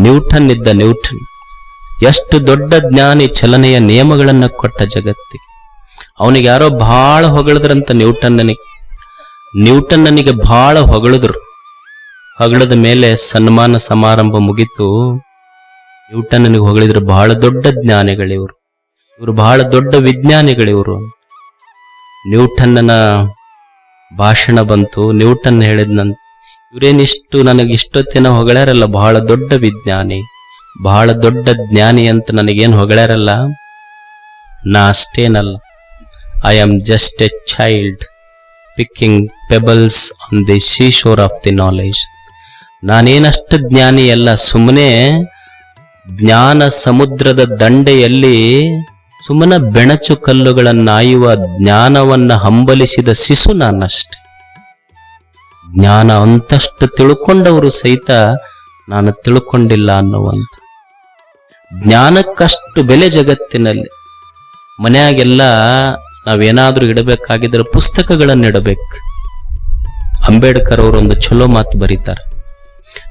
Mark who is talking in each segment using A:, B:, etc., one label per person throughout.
A: Newton ಇದ್ದ Newton. ಎಷ್ಟು ದೊಡ್ಡ ಜ್ಞಾನಿ ಚಲನೆಯ ನಿಯಮಗಳನ್ನು ಕೊಟ್ಟ ಜಗತ್ತಿಗೆ ಅವನಿಗೆ ಯಾರೋ ಬಹಳ ಹೊಗಳಿದ್ರಂತ ನ್ಯೂಟನ್ ನನಗೆ ಬಹಳ ಹೊಗಳಿದ್ರು. ಹೊಗಳದ ಮೇಲೆ ಸನ್ಮಾನ ಸಮಾರಂಭ ಮುಗಿತು. ನ್ಯೂಟನ್ನನಿಗೆ ಹೊಗಳಿದ್ರು ಬಹಳ ದೊಡ್ಡ ಜ್ಞಾನಿಗಳಿವರು ಇವರು. ಬಹಳ ದೊಡ್ಡ ವಿಜ್ಞಾನಿಗಳಿವರು ನ್ಯೂಟನ್ನನ ಭಾಷಣ ಬಂತು. ನ್ಯೂಟನ್ ಹೇಳಿದ್ನಂತ ಇವರೇನಿಷ್ಟು ನನಗೆ ಇಷ್ಟೊತ್ತಿನ ಹೊಗಳ್ಯಾರಲ್ಲ ಬಹಳ ದೊಡ್ಡ ವಿಜ್ಞಾನಿ. ಬಹಳ ದೊಡ್ಡ ಜ್ಞಾನಿ ಅಂತ ನನಗೇನು ಹೊಗಳ್ಯಾರಲ್ಲ ನಾ ಅಷ್ಟೇನಲ್ಲ. I am just a child picking pebbles on the sea shore of the knowledge ನಾನೇನಷ್ಟು ಜ್ಞಾನಿ ಅಲ್ಲ ಸುಮ್ಮನೆ ಜ್ಞಾನ ಸಮುದ್ರದ ದಂಡೆಯಲ್ಲಿ ಸುಮ್ಮನೆ ಬೆಣಚು ಕಲ್ಲುಗಳನ್ನಾಯುವ ಜ್ಞಾನವನ್ನ ಹಂಬಲಿಸಿದ ಶಿಶು ನಾನಷ್ಟೆ. ಜ್ಞಾನ ಅಂತಷ್ಟು ತಿಳ್ಕೊಂಡವರು ಸಹಿತ ನಾನು ತಿಳ್ಕೊಂಡಿಲ್ಲ ಅನ್ನುವಂಥ ಜ್ಞಾನಕ್ಕಷ್ಟು ಬೆಲೆ ಜಗತ್ತಿನಲ್ಲಿ. ಮನೆಯಾಗೆಲ್ಲ ನಾವೇನಾದ್ರೂ ಇಡಬೇಕಾಗಿದ್ರೆ ಪುಸ್ತಕಗಳನ್ನು ಇಡಬೇಕು. ಅಂಬೇಡ್ಕರ್ ಅವರು ಒಂದು ಚಲೋ ಮಾತು ಬರೀತಾರೆ.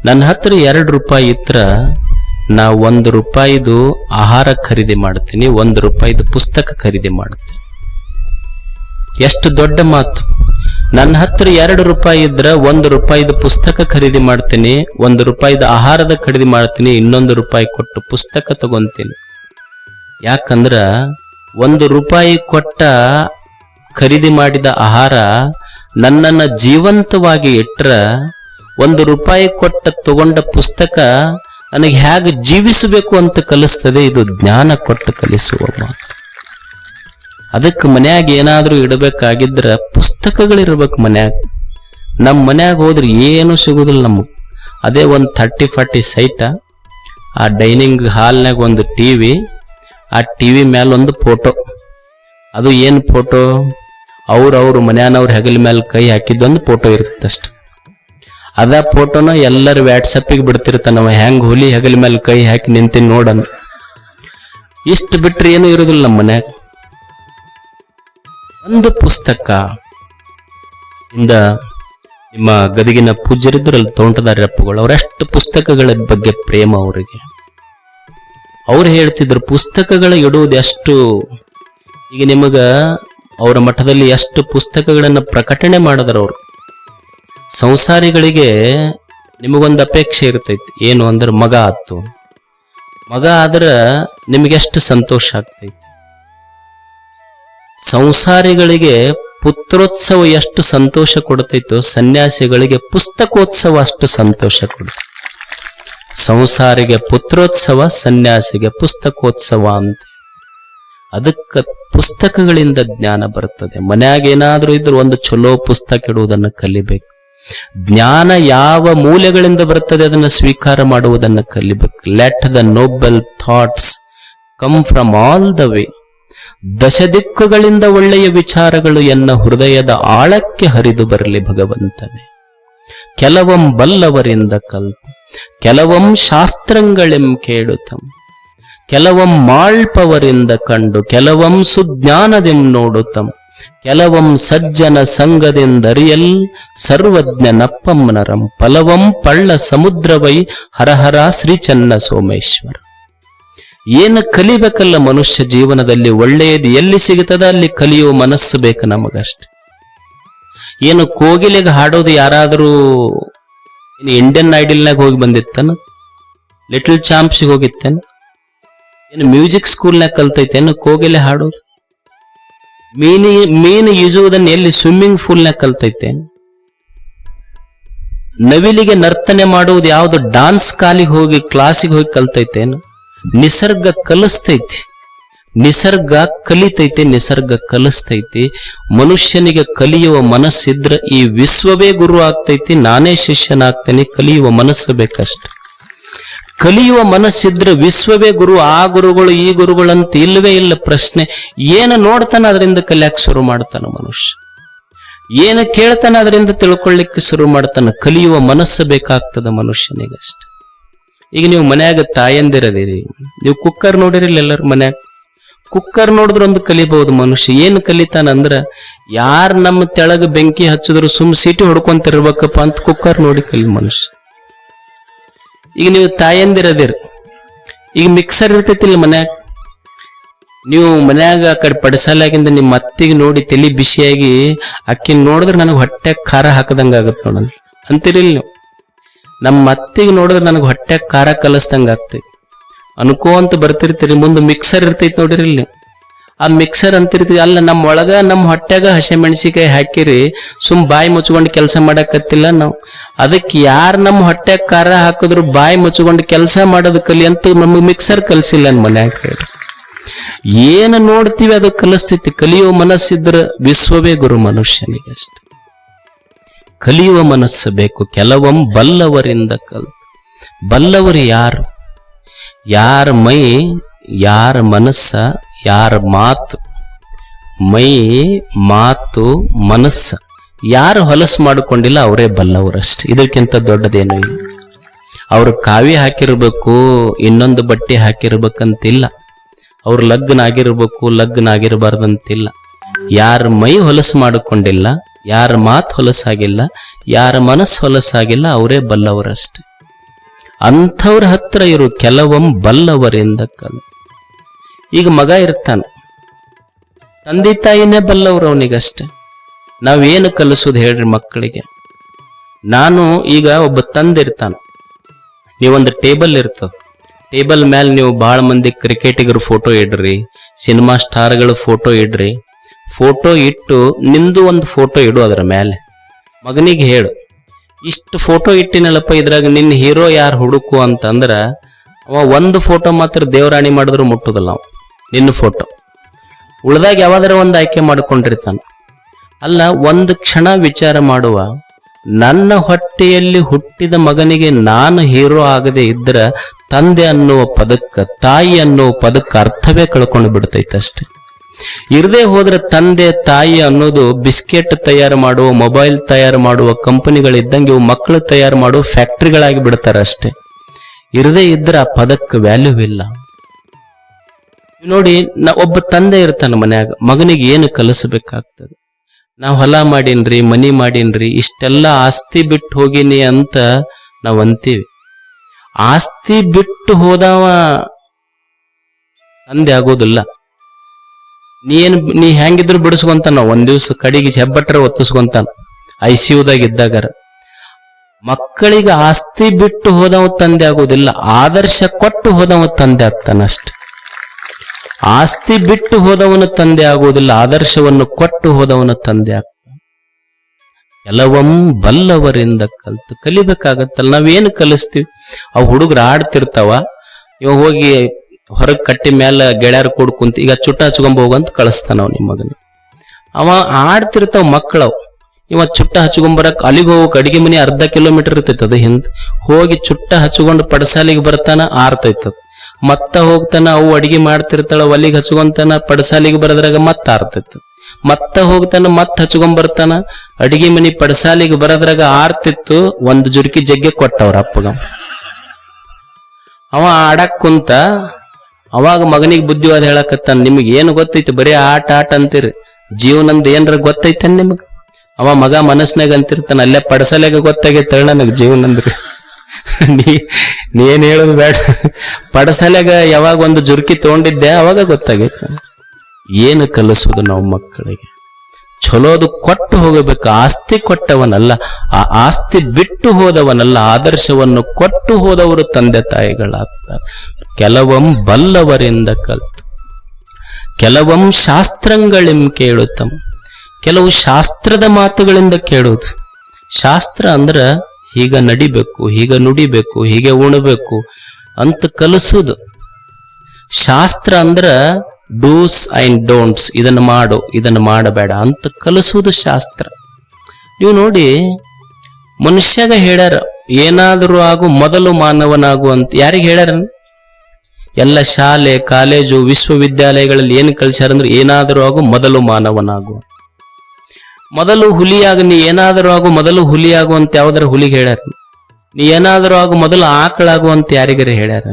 A: ನನ್ನ ಹತ್ರ ಎರಡು ರೂಪಾಯಿ ಇತ್ರ ನಾ ಒಂದು ರೂಪಾಯಿದು ಆಹಾರ ಖರೀದಿ ಮಾಡ್ತೀನಿ, ಒಂದು ರೂಪಾಯಿದು ಪುಸ್ತಕ ಖರೀದಿ ಮಾಡ್ತೀನಿ. ಎಷ್ಟು ದೊಡ್ಡ ಮಾತು. ನನ್ನ ಹತ್ರ ಎರಡು ರೂಪಾಯಿ ಇದ್ರ ಒಂದು ರೂಪಾಯಿದ ಪುಸ್ತಕ ಖರೀದಿ ಮಾಡ್ತೀನಿ, ಒಂದು ರೂಪಾಯಿದ ಆಹಾರದ ಖರೀದಿ ಮಾಡ್ತೀನಿ, ಇನ್ನೊಂದು ರೂಪಾಯಿ ಕೊಟ್ಟು ಪುಸ್ತಕ ತಗೊಂತೀನಿ. ಯಾಕಂದ್ರ ಒಂದು ರೂಪಾಯಿ ಕೊಟ್ಟ ಖರೀದಿ ಮಾಡಿದ ಆಹಾರ ನನ್ನನ್ನು ಜೀವಂತವಾಗಿ ಇಟ್ರ ಒಂದು ರೂಪಾಯಿ ಕೊಟ್ಟ ತಗೊಂಡ ಪುಸ್ತಕ ನನಗೆ ಹೇಗೆ ಜೀವಿಸಬೇಕು ಅಂತ ಕಲಿಸ್ತದೆ, ಇದು ಜ್ಞಾನ ಕೊಟ್ಟು ಕಲಿಸುವ ಮಾತು ಅದಕ್ಕೆ ಮನ್ಯಾಗ ಏನಾದ್ರೂ ಇಡಬೇಕಾಗಿದ್ರ ಪುಸ್ತಕಗಳಿರ್ಬೇಕು ಮನ್ಯಾಗ. ನಮ್ಮ ಮನ್ಯಾಗ ಹೋದ್ರೆ ಏನು ಸಿಗುದಿಲ್ಲ ನಮಗ್. ಅದೇ ಒಂದು ಥರ್ಟಿ ಫಾರ್ಟಿ ಸೈಟ, ಆ ಡೈನಿಂಗ್ ಹಾಲ್ನಾಗ ಒಂದು ಟಿವಿ ಆ ಟಿವಿ ಒಂದು ಫೋಟೋ. ಅದು ಏನು ಫೋಟೋ? ಅವ್ರ ಅವ್ರ ಮನ್ಯಾನವ್ರ ಹೆಗಲ ಮೇಲೆ ಕೈ ಹಾಕಿದ್ದೊಂದು ಫೋಟೋ ಇರ್ತೈತೆ ಅಷ್ಟು. ಅದ ಫೋಟೋನ ಎಲ್ಲರೂ ವ್ಯಾಟ್ಸಪ್ಪಿಗೆ ಬಿಡ್ತಿರ್ತಾನವ ಹೆಂಗ್ ಹುಲಿ ಹೆಗಲ ಮೇಲೆ ಕೈ ಹಾಕಿ ನಿಂತೀನಿ ನೋಡನ್ ಇಷ್ಟು ಬಿಟ್ರೆ ಏನು ಇರೋದಿಲ್ಲ ನಮ್ಮ ಮನ್ಯಾಗ. ಒಂದು ಪುಸ್ತಕ ಇಂದ ನಿಮ್ಮ ಗದಗಿನ ತೋಂಟದಾರಿ ಅಪ್ಪಗಳು, ಅವರೆಷ್ಟು ಪುಸ್ತಕಗಳ ಬಗ್ಗೆ ಪ್ರೇಮ ಅವರಿಗೆ. ಅವ್ರು ಹೇಳ್ತಿದ್ರು, ಪುಸ್ತಕಗಳ ಇಡುವುದು ಎಷ್ಟು ಈಗ ನಿಮಗ ಅವರ ಮಠದಲ್ಲಿ ಎಷ್ಟು ಪುಸ್ತಕಗಳನ್ನು ಪ್ರಕಟಣೆ ಮಾಡಿದ್ರು ಅವರು. ಸಂಸಾರಿಗಳಿಗೆ ನಿಮಗೊಂದು ಅಪೇಕ್ಷೆ ಇರ್ತೈತಿ, ಏನು ಅಂದ್ರೆ ಮಗ ಆತು. ಮಗ ಆದ್ರೆ ನಿಮಗೆಷ್ಟು ಸಂತೋಷ ಆಗ್ತೈತಿ. ಸಂಸಾರಿಗಳಿಗೆ ಪುತ್ರೋತ್ಸವ ಎಷ್ಟು ಸಂತೋಷ ಕೊಡ್ತೈತೋ, ಸನ್ಯಾಸಿಗಳಿಗೆ ಪುಸ್ತಕೋತ್ಸವ ಅಷ್ಟು ಸಂತೋಷ ಕೊಡುತ್ತೆ. ಸಂಸಾರಿಗೆ ಪುತ್ರೋತ್ಸವ, ಸನ್ಯಾಸಿಗೆ ಪುಸ್ತಕೋತ್ಸವ ಅಂತ. ಅದಕ್ಕೆ ಪುಸ್ತಕಗಳಿಂದ ಜ್ಞಾನ ಬರ್ತದೆ. ಮನ್ಯಾಗ ಏನಾದ್ರೂ ಇದ್ರೂ ಒಂದು ಚಲೋ ಪುಸ್ತಕ ಇಡುವುದನ್ನು ಕಲಿಬೇಕು. ಜ್ಞಾನ ಯಾವ ಮೂಲೆಗಳಿಂದ ಬರ್ತದೆ ಅದನ್ನು ಸ್ವೀಕಾರ ಮಾಡುವುದನ್ನು ಕಲಿಬೇಕು. Let the noble thoughts come from all the way ದಶದಿಕ್ಕುಗಳಿಂದ ಒಳ್ಳೆಯ ವಿಚಾರಗಳು ಎನ್ನ ಹೃದಯದ ಆಳಕ್ಕೆ ಹರಿದು ಬರಲಿ ಭಗವಂತನೇ. ಕೆಲವಂ ಬಲ್ಲವರಿಂದ ಕಲ್ತು, ಕೆಲವಂ ಶಾಸ್ತ್ರಗಳೆಂ ಕೇಳುತ್ತಂ ಕೆಲವಂ ಮಾಳ್ಪವರಿಂದ ಕಂಡು, ಕೆಲವಂ ಸುಜ್ಞಾನದೆಂ ನೋಡುತ್ತಂ ಕೆಲವಂ ಸಜ್ಜನ ಸಂಘದಿಂದರಿಯಲ್ ಸರ್ವಜ್ಞ ನಪ್ಪಮ್ಮನರಂ, ಫಲವಂ ಪಳ್ಳ ಸಮುದ್ರವೈ ಹರಹರ ಶ್ರೀ ಚನ್ನ ಸೋಮೇಶ್ವರ. ಏನು ಕಲಿಬೇಕಲ್ಲ ಮನುಷ್ಯ ಜೀವನದಲ್ಲಿ? ಒಳ್ಳೆಯದು ಎಲ್ಲಿ ಸಿಗುತ್ತದ? ಅಲ್ಲಿ ಕಲಿಯೋ ಮನಸ್ಸು ಬೇಕು ನಮಗಷ್ಟೆ. ಏನು ಕೋಗಿಲೆಗೆ ಹಾಡೋದು ಯಾರಾದರೂ ಇಂಡಿಯನ್ ಐಡಲ್ನಾಗ ಹೋಗಿ ಬಂದಿತ್ತನ? ಲಿಟಲ್ ಚಾಂಪ್ಸಿಗೆ ಹೋಗಿತ್ತೇನು? ಏನು ಮ್ಯೂಸಿಕ್ ಸ್ಕೂಲ್ನಾಗ ಕಲ್ತೈತೇನು ಕೋಗಿಲೆ ಹಾಡೋದು? ಮೀನಿ, ಮೀನು ಈಜುವುದನ್ನು ಎಲ್ಲಿ ಸ್ವಿಮ್ಮಿಂಗ್ ಪೂಲ್ನಾಗ ಕಲ್ತೈತೇನು? ನವಿಲಿಗೆ ನರ್ತನೆ ಮಾಡುವುದು ಯಾವುದು? ಡಾನ್ಸ್ ಕಾಲಿಗೆ ಹೋಗಿ ಕ್ಲಾಸಿಗೆ ಹೋಗಿ ಕಲ್ತೈತೇನು? ನಿಸರ್ಗ ಕಲಿಸ್ತೈತಿ. ನಿಸರ್ಗ ಕಲಿತೈತಿ, ನಿಸರ್ಗ ಕಲಿಸ್ತೈತಿ. ಮನುಷ್ಯನಿಗೆ ಕಲಿಯುವ ಮನಸ್ಸಿದ್ರ ಈ ವಿಶ್ವವೇ ಗುರು ಆಗ್ತೈತಿ, ನಾನೇ ಶಿಷ್ಯನಾಗ್ತೇನೆ, ಕಲಿಯುವ ಮನಸ್ಸು ಬೇಕಷ್ಟ. ಕಲಿಯುವ ಮನಸ್ಸಿದ್ರೆ ವಿಶ್ವವೇ ಗುರು, ಆ ಗುರುಗಳು, ಈ ಗುರುಗಳಂತ ಇಲ್ಲವೇ ಇಲ್ಲ ಪ್ರಶ್ನೆ. ಏನು ನೋಡ್ತಾನ ಅದರಿಂದ ಕಲಿಯಕ್ಕೆ ಶುರು ಮಾಡ್ತಾನ ಮನುಷ್ಯ. ಏನು ಕೇಳ್ತಾನ ಅದರಿಂದ ತಿಳ್ಕೊಳ್ಳಿಕ್ಕೆ ಶುರು ಮಾಡ್ತಾನೆ. ಕಲಿಯುವ ಮನಸ್ಸು ಬೇಕಾಗ್ತದ ಮನುಷ್ಯನಿಗಷ್ಟೆ. ಈಗ ನೀವು ಮನ್ಯಾಗ ತಾಯಂದಿರದಿರಿ. ನೀವು ಕುಕ್ಕರ್ ನೋಡಿರಿಲ್ಲ ಎಲ್ಲರೂ ಮನ್ಯಾಗ? ಕುಕ್ಕರ್ ನೋಡಿದ್ರೆ ಒಂದು ಕಲಿಬಹುದು ಮನುಷ್ಯ. ಏನು ಕಲಿತಾನಂದ್ರ ಯಾರ್ ನಮ್ಮ ತೆಳಗ ಬೆಂಕಿ ಹಚ್ಚಿದ್ರು ಸುಮ್ ಸೀಟಿ ಹೊಡ್ಕೊಂತಿರ್ಬೇಕಪ್ಪ ಅಂತ ಕುಕ್ಕರ್ ನೋಡಿ ಕಲಿ ಮನುಷ್ಯ. ಈಗ ನೀವು ತಾಯಂದಿರದಿರ್. ಈಗ ಮಿಕ್ಸರ್ ಇರ್ತೈತಿಲ್ಲ ಮನ್ಯಾಗ? ನೀವು ಮನ್ಯಾಗ ಆ ಕಡೆ ಪಡಿಸಲಾಗಿಂದ ನಿಮ್ಮ ಅತ್ತಿಗೆ ನೋಡಿ ತಲೆ ಬಿಸಿಯಾಗಿ ಅಕ್ಕಿನ ನೋಡಿದ್ರೆ ನನಗೆ ಹೊಟ್ಟೆ ಖಾರ ಹಾಕದಂಗ ಆಗತ್ತೆ ನೋಡಲ್ ಅಂತಿರಿಲ್ ನೀವು. ನಮ್ಮ ಅತ್ತಿಗೆ ನೋಡಿದ್ರೆ ನನಗೆ ಹೊಟ್ಟೆ ಖಾರ ಕಲಿಸ್ದಂಗ ಆಗ್ತೈತಿ ಅನ್ಕೋ ಅಂತ ಬರ್ತಿರ್ತೀರಿ, ಮುಂದೆ ಮಿಕ್ಸರ್ ಇರ್ತೈತಿ ನೋಡಿರಿ ಇಲ್ಲಿ. ಆ ಮಿಕ್ಸರ್ ಅಂತಿರ್ತೀವಿ ಅಲ್ಲ ನಮ್ಮ ಒಳಗ ನಮ್ಮ ಹೊಟ್ಟೆಗ ಹಸೆ ಮೆಣಸಿಕಾಯಿ ಹಾಕಿರಿ, ಸುಮ್ ಬಾಯಿ ಮುಚ್ಕೊಂಡು ಕೆಲಸ ಮಾಡಕತ್ತಿಲ್ಲ ನಾವು. ಅದಕ್ಕೆ ಯಾರು ನಮ್ಮ ಹೊಟ್ಟೆ ಖಾರ ಹಾಕಿದ್ರು ಬಾಯಿ ಮುಚ್ಕೊಂಡು ಕೆಲಸ ಮಾಡೋದು ಕಲಿ ಅಂತ ನಮಗೆ ಮಿಕ್ಸರ್ ಕಲಿಸಿಲ್ಲ ನನ್ನ ಮನ್ಯಾಗ ಏನು ನೋಡ್ತೀವಿ ಅದು ಕಲಿಸ್ತೈತಿ, ಕಲಿಯೋ ಮನಸ್ಸಿದ್ರ ವಿಶ್ವವೇ ಗುರು ಮನುಷ್ಯನಿಗೆ ಅಷ್ಟೆ ಕಲಿಯುವ ಮನಸ್ಸು ಬೇಕು. ಕೆಲವಂ ಬಲ್ಲವರಿಂದ ಕಲ್ತು ಬಲ್ಲವರು ಯಾರು? ಯಾರ ಮೈ, ಯಾರ ಮನಸ್ಸ, ಯಾರ ಮಾತು? ಮೈ, ಮಾತು, ಮನಸ್ಸ. ಯಾರು ಹೊಲಸು ಮಾಡಿಕೊಂಡಿಲ್ಲ, ಅವರೇ ಬಲ್ಲವರಷ್ಟೆ. ಇದಕ್ಕಿಂತ ದೊಡ್ಡದೇನು ಇಲ್ಲ. ಅವರು ಕಾವಿ ಹಾಕಿರ್ಬೇಕು, ಇನ್ನೊಂದು ಬಟ್ಟೆ ಹಾಕಿರ್ಬೇಕಂತಿಲ್ಲ. ಅವ್ರು ಲಗ್ನ ಆಗಿರ್ಬೇಕು ಲಗ್ನ ಆಗಿರಬಾರ್ದಂತಿಲ್ಲ ಯಾರ ಮೈ ಹೊಲಸು ಮಾಡಿಕೊಂಡಿಲ್ಲ ಯಾರ ಮಾತು ಹೊಲಸಾಗಿಲ್ಲ, ಯಾರ ಮನಸ್ಸು ಹೊಲಸಾಗಿಲ್ಲ, ಅವರೇ ಬಲ್ಲವರಷ್ಟೆ. ಅಂಥವ್ರ ಹತ್ರ ಇರು ಕೆಲವಂ ಬಲ್ಲವರಿಂದ ಕಲ್. ಈಗ ಮಗ ಇರ್ತಾನೆ. ತಂದೆ ತಾಯಿನೇ ಬಲ್ಲವರು ಅವನಿಗಷ್ಟೆ. ನಾವೇನು ಕಲಿಸೋದು ಹೇಳ್ರಿ ಮಕ್ಕಳಿಗೆ. ನಾನು ಈಗ ಒಬ್ಬ ತಂದೆ ಇರ್ತಾನೆ. ನೀವೊಂದು ಟೇಬಲ್ ಇರ್ತದೆ. ಟೇಬಲ್ ಮೇಲೆ ನೀವು ಭಾಳ ಮಂದಿ ಕ್ರಿಕೆಟಿಗರ ಫೋಟೋ ಇಡ್ರಿ, ಸಿನಿಮಾ ಸ್ಟಾರ್ಗಳ ಫೋಟೋ ಇಡ್ರಿ ಫೋಟೋ ಇಟ್ಟು ನಿಂದು ಒಂದು ಫೋಟೋ ಇಡು ಅದರ ಮೇಲೆ ಮಗನಿಗೆ ಹೇಳು, ಇಷ್ಟು ಫೋಟೋ ಇಟ್ಟಿನಲ್ಲಪ್ಪ ಇದ್ರಾಗ ನಿನ್ನ ಹೀರೋ ಯಾರು ಹುಡುಕು ಅಂತಂದ್ರೆ ಅವ ಒಂದು ಫೋಟೋ ಮಾತ್ರ ದೇವರಾಣಿ ಮಾಡಿದ್ರು ಮುಟ್ಟುದಿಲ್ಲ ಅವ, ನಿನ್ನ ಫೋಟೋ. ಉಳ್ದಾಗ ಯಾವಾದರೂ ಒಂದು ಆಯ್ಕೆ ಮಾಡಿಕೊಂಡಿರ್ತಾನೆ. ಅಲ್ಲ, ಒಂದು ಕ್ಷಣ ವಿಚಾರ ಮಾಡುವ, ನನ್ನ ಹೊಟ್ಟೆಯಲ್ಲಿ ಹುಟ್ಟಿದ ಮಗನಿಗೆ ನಾನು ಹೀರೋ ಆಗದೆ ಇದ್ರ ತಂದೆ ಅನ್ನುವ ಪದಕ್ಕೆ ತಾಯಿ ಅನ್ನುವ ಪದಕ್ಕೆ ಅರ್ಥವೇ ಕಳ್ಕೊಂಡು ಬಿಡ್ತೈತೆ ಅಷ್ಟೆ ಇರದೇ ಹೋದ್ರೆ ತಂದೆ, ತಾಯಿ ಅನ್ನೋದು ಬಿಸ್ಕೆಟ್ ತಯಾರು ಮಾಡುವ, ಮೊಬೈಲ್ ತಯಾರು ಮಾಡುವ ಕಂಪನಿಗಳಿದ್ದಂಗೆ ಇವು ಮಕ್ಕಳು ತಯಾರು ಮಾಡುವ ಫ್ಯಾಕ್ಟ್ರಿಗಳಾಗಿ ಬಿಡ್ತಾರೆ ಅಷ್ಟೇ. ಇರದೇ ಇದ್ರೆ ಆ ಪದಕ್ಕೆ ವ್ಯಾಲ್ಯೂ ಇಲ್ಲ. ನೋಡಿ, ನಾ ಒಬ್ಬ ತಂದೆ ಇರ್ತಾನ ಮನ್ಯಾಗ, ಮಗನಿಗೆ ಏನು ಕಲಿಸಬೇಕಾಗ್ತದೆ? ನಾವು ಹೊಲ ಮಾಡೀನ್ರಿ, ಮನಿ ಮಾಡೀನ್ರಿ, ಇಷ್ಟೆಲ್ಲ ಆಸ್ತಿ ಬಿಟ್ಟು ಹೋಗಿನಿ ಅಂತ ನಾವು ಅಂತೀವಿ. ಆಸ್ತಿ ಬಿಟ್ಟು ಹೋದವ ತಂದೆ ಆಗೋದಿಲ್ಲ. ನೀ ನೀ ಹೆಂಗಿದ್ರು ಬಿಡಿಸ್ಕೊಂತಾನ? ಒಂದ್ ದಿವ್ಸ ಕಡಿಗೆ ಹೆಬ್ಬಟ್ರ ಒತ್ತಿಸ್ಕೊಂತಾನ ಐ ಸಿ ಯುದಾಗ ಇದ್ದಾಗ ಮಕ್ಕಳಿಗೆ ಆಸ್ತಿ ಬಿಟ್ಟು ಹೋದವ ತಂದೆ ಆಗೋದಿಲ್ಲ, ಆದರ್ಶ ಕೊಟ್ಟು ಹೋದವ ತಂದೆ ಆಗ್ತಾನ ಅಷ್ಟೆ. ಆಸ್ತಿ ಬಿಟ್ಟು ಹೋದವನ ತಂದೆ ಆಗುವುದಿಲ್ಲ ಆದರ್ಶವನ್ನು ಕೊಟ್ಟು ಹೋದವನ ತಂದೆ ಆಗ್ತಾನೆ. ಕೆಲವಂ ಬಲ್ಲವರಿಂದ ಕಲ್ತು ಕಲಿಬೇಕಾಗತ್ತಲ್ಲ, ನಾವೇನು ಕಲಿಸ್ತೀವಿ? ಆ ಹುಡುಗರು ಆಡ್ತಿರ್ತಾವ, ಇವ ಹೋಗಿ ಹೊರಗ್ ಕಟ್ಟಿ ಮೇಲೆ ಗೆಳೆಯರ್ ಕೂಡ ಕುಂತ ಈಗ ಚುಟ್ಟ ಹಚ್ಕೊಂಡ್ ಹೋಗಂತ ಕಳಿಸ್ತಾನ ನಿಮ್ಮ ಮಗನ ಅವ ಆಡ್ತಿರ್ತಾವ ಮಕ್ಕಳವ್ ಇವ ಚುಟ್ಟ ಹಚ್ಕೊಂಬರಕ್ ಅಲ್ಲಿಗೆ ಹೋಗಕ್ ಅಡಿಗೆ ಮನೆ ಅರ್ಧ ಕಿಲೋಮೀಟರ್ ಇರ್ತೈತೆ ಅದು ಹಿಂದ್. ಹೋಗಿ ಚುಟ್ಟ ಹಚ್ಕೊಂಡು ಪಡಸಾಲಿಗೆ ಬರ್ತಾನ ಆರ್ತೈತದ ಮತ್ತ ಹೋಗ್ತಾನ, ಅವು ಅಡಿಗೆ ಮಾಡ್ತಿರ್ತಾಳ ಒಲಿಗೆ ಹಚ್ಕೊಂತಾನ, ಪಡಸಾಲಿಗೆ ಬರದ್ರಾಗ ಮತ್ತ ಆರ್ತೈತ ಮತ್ತ ಹೋಗ್ತಾನ, ಮತ್ತ ಹಚ್ಕೊಂಡ್ ಬರ್ತಾನ, ಅಡಿಗೆ ಮನಿ ಪಡಸಾಲಿಗೆ ಬರದ್ರಾಗ ಆರ್ತಿತ್ತು, ಒಂದ್ ಜುರ್ಕಿ ಜಗ್ಗೆ ಕೊಟ್ಟವ್ರ ಅಪ್ಪಗ. ಅವ ಆಡಕ್ ಕುಂತ ಅವಾಗ ಮಗನಿಗೆ ಬುದ್ಧಿವಾದ ಹೇಳಕತ್ತಾನ, ನಿಮಗೆ ಏನು ಗೊತ್ತೈತಿ? ಬರೀ ಆಟ ಆಟ ಅಂತೀರಿ. ಜೀವನಂದ ಏನ್ರ ಗೊತ್ತೈತನ್ ನಿಮಗ? ಅವ ಮಗ ಮನಸ್ನಾಗ ಅಂತಿರ್ತಾನ, ಅಲ್ಲೇ ಪಡಸಲೆಗ ಗೊತ್ತಾಗೈತೆ ನನಗ್ ಜೀವನ ಅಂದ್ರಿ ನೀ ನೀ ಏನ್ ಹೇಳೋದು ಬೇಡ. ಪಡಸಲೆಗ ಯಾವಾಗ ಒಂದು ಜುರ್ಕಿ ತಗೊಂಡಿದ್ದೆ, ಅವಾಗ ಗೊತ್ತಾಗೈತೆ. ಏನು ಕಲಿಸೋದು ನಾವು ಮಕ್ಕಳಿಗೆ? ಚಲೋದು ಕೊಟ್ಟು ಹೋಗಬೇಕು, ಆಸ್ತಿ ಕೊಟ್ಟವನಲ್ಲ, ಆ ಆಸ್ತಿ ಬಿಟ್ಟು ಹೋದವನಲ್ಲ, ಆದರ್ಶವನ್ನು ಕೊಟ್ಟು ಹೋದವರು ತಂದೆ ತಾಯಿಗಳಾಗ್ತಾರೆ. ಕೆಲವಂ ಬಲ್ಲವರಿಂದ ಕಲ್ತು, ಕೆಲವಂ ಶಾಸ್ತ್ರಗಳಿಂ ಕೇಳುತ್ತಮ್ ಕೆಲವು ಶಾಸ್ತ್ರದ ಮಾತುಗಳಿಂದ ಕೇಳೋದು. ಶಾಸ್ತ್ರ ಅಂದ್ರ ಹೀಗ ನಡಿಬೇಕು, ಹೀಗ ನುಡಿಬೇಕು, ಹೀಗೆ ಉಣಬೇಕು ಅಂತ ಕಲಿಸೋದು. ಶಾಸ್ತ್ರ ಅಂದ್ರ ಡೂಸ್ ಅಂಡ್ ಡೋಂಟ್ಸ್ ಇದನ್ನು ಮಾಡು, ಇದನ್ನು ಮಾಡಬೇಡ ಅಂತ ಕಲಿಸೋದು ಶಾಸ್ತ್ರ. ನೀವು ನೋಡಿ, ಮನುಷ್ಯಾಗ ಹೇಳ್ಯಾರ, ಏನಾದರೂ ಆಗು ಮೊದಲು ಮಾನವನಾಗು ಅಂತ ಯಾರಿಗೆ ಹೇಳ್ಯಾರ? ಎಲ್ಲ ಶಾಲೆ, ಕಾಲೇಜು, ವಿಶ್ವವಿದ್ಯಾಲಯಗಳಲ್ಲಿ ಏನು ಕಲಿಸ್ಯಾರ ಅಂದ್ರೆ ಏನಾದರೂ ಆಗು ಮೊದಲು ಮಾನವನಾಗು. ಮೊದಲು ಹುಲಿಯಾಗ, ನೀ ಏನಾದರೂ ಆಗು ಮೊದಲು ಹುಲಿಯಾಗು ಅಂತ ಯಾವ್ದಾರ ಹುಲಿಗೆ ಹೇಳ್ಯಾರ? ನೀ ಏನಾದರೂ ಆಗು ಮೊದಲು ಆಕಳಾಗು ಅಂತ ಯಾರಿಗಾರ ಹೇಳ್ಯಾರ?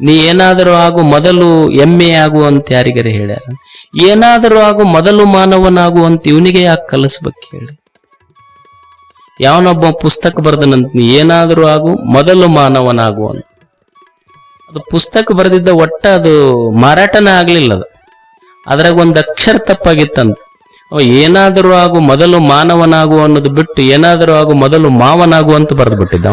A: ನೀ ಏನಾದರೂ ಆಗು ಮೊದಲು ಎಮ್ಮೆ ಆಗುವಂತ ಯಾರಿಗಾರ ಹೇಳ್ಯಾರ? ಏನಾದರೂ ಆಗು ಮೊದಲು ಮಾನವನಾಗುವಂತ ಇವನಿಗೆ ಯಾಕೆ ಕಲಿಸ್ಬೇಕು ಹೇಳಿ. ಯಾವನೊಬ್ಬ ಪುಸ್ತಕ ಬರೆದನಂತ ನೀ ಏನಾದರೂ ಆಗು ಮೊದಲು ಮಾನವನಾಗು ಅಂತ ಅದು ಪುಸ್ತಕ ಬರೆದಿದ್ದ ಒಟ್ಟ ಅದು ಮಾರಾಟನೇ ಆಗ್ಲಿಲ್ಲ ಅದು. ಅದ್ರಾಗ ಒಂದು ಅಕ್ಷರ ತಪ್ಪಾಗಿತ್ತಂತ. ಅವ ಏನಾದರೂ ಆಗು ಮೊದಲು ಮಾನವನಾಗು ಅನ್ನೋದು ಬಿಟ್ಟು ಏನಾದರೂ ಆಗು ಮೊದಲು ಮಾವನಾಗು ಅಂತ ಬರೆದು ಬಿಟ್ಟಿದ್ದ.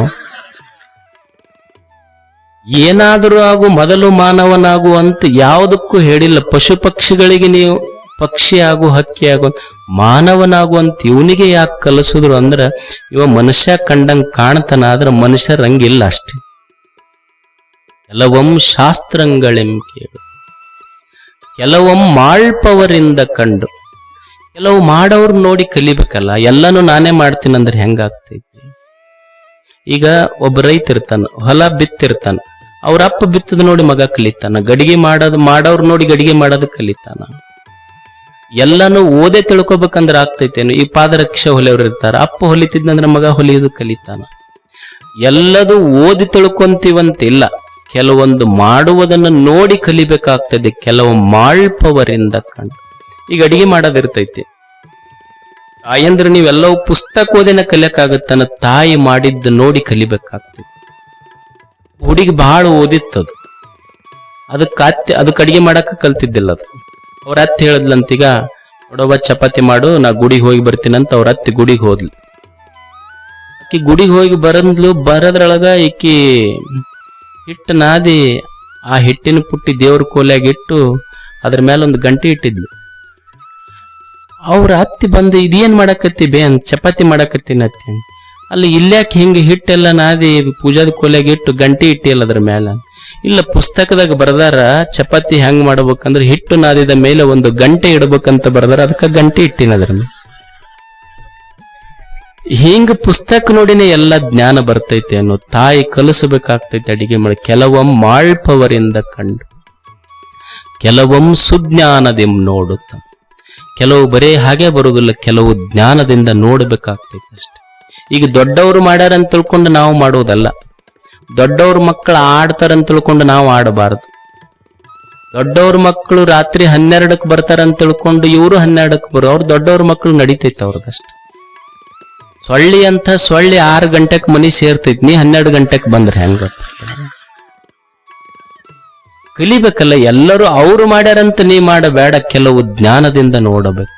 A: ಏನಾದರೂ ಆಗು ಮೊದಲು ಮಾನವನಾಗು ಅಂತ ಯಾವುದಕ್ಕೂ ಹೇಳಿಲ್ಲ. ಪಶು ಪಕ್ಷಿಗಳಿಗೆ ನೀವು ಪಕ್ಷಿ ಆಗು, ಹಕ್ಕಿ ಆಗು ಮಾನವನಾಗು ಅಂತ ಇವನಿಗೆ ಯಾಕೆ ಕಲಿಸಿದ್ರು ಅಂದ್ರೆ, ಇವ ಮನುಷ್ಯ ಕಂಡಂಗೆ ಕಾಣ್ತಾನ, ಆದ್ರೆ ಮನುಷ್ಯ ರಂಗಿಲ್ಲ ಅಷ್ಟೇ. ಕೆಲವೊಮ್ಮ ಶಾಸ್ತ್ರಂಗಳೆಂ ಕೇಳು. ಕೆಲವೊಮ್ಮ ಮಾಳ್ಪವರಿಂದ ಕಂಡು. ಕೆಲವು ಮಾಡೋರು ನೋಡಿ ಕಲಿಬೇಕಲ್ಲ, ಎಲ್ಲನೂ ನಾನೇ ಮಾಡ್ತೀನಿ ಅಂದ್ರೆ ಹೆಂಗಾಗ್ತೈತಿ ಈಗ ಒಬ್ಬ ರೈತ ಇರ್ತಾನ, ಹೊಲ ಬಿತ್ತಿರ್ತಾನ. ಅವ್ರ ಅಪ್ಪ ಬಿತ್ತದ ನೋಡಿ ಮಗ ಕಲಿತಾನ. ಗಡಿಗೆ ಮಾಡೋದು, ಮಾಡೋರು ನೋಡಿ ಗಡಿಗೆ ಮಾಡೋದು ಕಲಿತಾನ. ಎಲ್ಲಾನು ಓದೇ ತಿಳ್ಕೊಬೇಕಂದ್ರೆ ಆಗ್ತೈತೇನು ಈ ಪಾದರಕ್ಷ ಹೊಲಿಯವ್ರು ಇರ್ತಾರ. ಅಪ್ಪ ಹೊಲಿತಿದ್ನಂದ್ರೆ ಮಗ ಹೊಲಿಯೋದು ಕಲಿತಾನ. ಎಲ್ಲದೂ ಓದಿ ತಿಳ್ಕೊಂತೀವಂತಿಲ್ಲ. ಕೆಲವೊಂದು ಮಾಡುವುದನ್ನು ನೋಡಿ ಕಲಿಬೇಕಾಗ್ತದೆ. ಕೆಲವು ಮಾಳ್ಪವರಿಂದ ಕಂಡು. ಈಗ ಅಡಿಗೆ ಮಾಡೋದಿರ್ತೈತಿ. ತಾಯಂದ್ರೆ ನೀವೆಲ್ಲವೂ ಪುಸ್ತಕ ಓದಿನ ಕಲಿಯಕ್ಕಾಗತ್ತನ. ತಾಯಿ ಮಾಡಿದ್ದು ನೋಡಿ ಕಲಿಬೇಕಾಗ್ತದೆ ಹುಡುಗಿ ಬಹಳ ಓದಿತ್ತದು. ಅದಕ್ಕೆ ಅತ್ತೆ ಅದಕ್ಕೆ ಅಡಿಗೆ ಮಾಡಕ್ಕೆ ಕಲ್ತಿದ್ದಿಲ್ಲ ಅದು. ಅವ್ರ ಅತ್ತೆ ಹೇಳಿದ್ಲಂತೀಗ ನೋಡವ್ವ ಚಪಾತಿ ಮಾಡು, ನಾ ಗುಡಿಗೆ ಹೋಗಿ ಬರ್ತೀನಂತ ಅವ್ರ ಅತ್ತೆ ಗುಡಿಗೆ ಹೋದ್ಲು. ಆಕಿ ಗುಡಿಗೆ ಹೋಗಿ ಬರಂದ್ಲು, ಬರದ್ರೊಳಗ ಈಕಿ ಹಿಟ್ಟು ನಾದಿ ಆ ಹಿಟ್ಟಿನ ಪುಟ್ಟಿ ದೇವ್ರ ಕೋಲ್ಯಾಗ ಇಟ್ಟು ಅದ್ರ ಮೇಲೆ ಒಂದು ಗಂಟೆ ಇಟ್ಟಿದ್ಲು. ಅವ್ರ ಅತ್ತಿ ಬಂದು, ಇದೇನ್ ಮಾಡಕತ್ತಿ ಬೇ ಅಂತ, ಚಪಾತಿ ಮಾಡಕತ್ತೀನಿ ಅತ್ತಿ ಅಂತ. ಅಲ್ಲಿ ಇಲ್ಯಾಕೆ ಹಿಂಗೆ ಹಿಟ್ಟೆಲ್ಲ ನಾದಿ ಪೂಜಾದ ಕೊಲೆಗೆ ಇಟ್ಟು ಗಂಟೆ ಇಟ್ಟಿಲ್ಲ ಅದ್ರ ಮೇಲೆ ಇಲ್ಲ ಪುಸ್ತಕದಾಗ ಬರ್ದಾರ ಚಪಾತಿ ಹೆಂಗ್ ಮಾಡ್ಬೇಕಂದ್ರೆ ಹಿಟ್ಟು ನಾದಿದ ಮೇಲೆ ಒಂದು ಗಂಟೆ ಇಡ್ಬೇಕಂತ ಬರ್ದಾರ, ಅದಕ್ಕೆ ಗಂಟೆ ಇಟ್ಟಿನ ಅದ್ರ ಹಿಂಗ ಪುಸ್ತಕ ನೋಡಿನೇ ಎಲ್ಲ ಜ್ಞಾನ ಬರ್ತೈತೆ ಅನ್ನೋ ತಾಯಿ ಕಲಿಸಬೇಕಾಗ್ತೈತೆ ಅಡಿಗೆ ಮಾಡಿ ಕೆಲವೊಮ್ಮೆ ಮಾಳ್ಪವರಿಂದ ಕಂಡು, ಕೆಲವೊಮ್ ಸುಜ್ಞಾನದಿಂ ನೋಡುತ್ತ. ಕೆಲವು ಬರೇ ಹಾಗೆ ಬರುವುದಿಲ್ಲ ಕೆಲವು ಜ್ಞಾನದಿಂದ ನೋಡಬೇಕಾಗ್ತೈತೆ ಅಷ್ಟೆ. ಈಗ ದೊಡ್ಡವರು ಮಾಡ್ಯಾರ ಅಂತ ತಿಳ್ಕೊಂಡು ನಾವು ಮಾಡುವುದಲ್ಲ. ದೊಡ್ಡವ್ರ ಮಕ್ಕಳು ಆಡ್ತಾರಂತ ತಿಳ್ಕೊಂಡು ನಾವು ಆಡಬಾರದು. ದೊಡ್ಡವ್ರ ಮಕ್ಕಳು ರಾತ್ರಿ ಹನ್ನೆರಡಕ್ಕೆ ಬರ್ತಾರಂತ ತಿಳ್ಕೊಂಡು ಇವರು ಹನ್ನೆರಡಕ್ಕೆ ಬರೋ, ಅವ್ರು ದೊಡ್ಡವ್ರ ಮಕ್ಕಳು ನಡೀತೈತೆ ಅವ್ರದಷ್ಟು. ಸೊಳ್ಳಿ ಅಂತ ಸೊಳ್ಳಿ ಆರು ಗಂಟೆಗೆ ಮನಿ ಸೇರ್ತೈತಿ, ನೀ ಹನ್ನೆರಡು ಗಂಟೆಗೆ ಬಂದ್ರೆ ಹೆಂಗ ಕಲಿಬೇಕಲ್ಲ, ಎಲ್ಲರೂ ಅವ್ರು ಮಾಡ್ಯಾರಂತ ನೀ ಮಾಡಬೇಡ ಕೆಲವು ಜ್ಞಾನದಿಂದ ನೋಡಬೇಕು.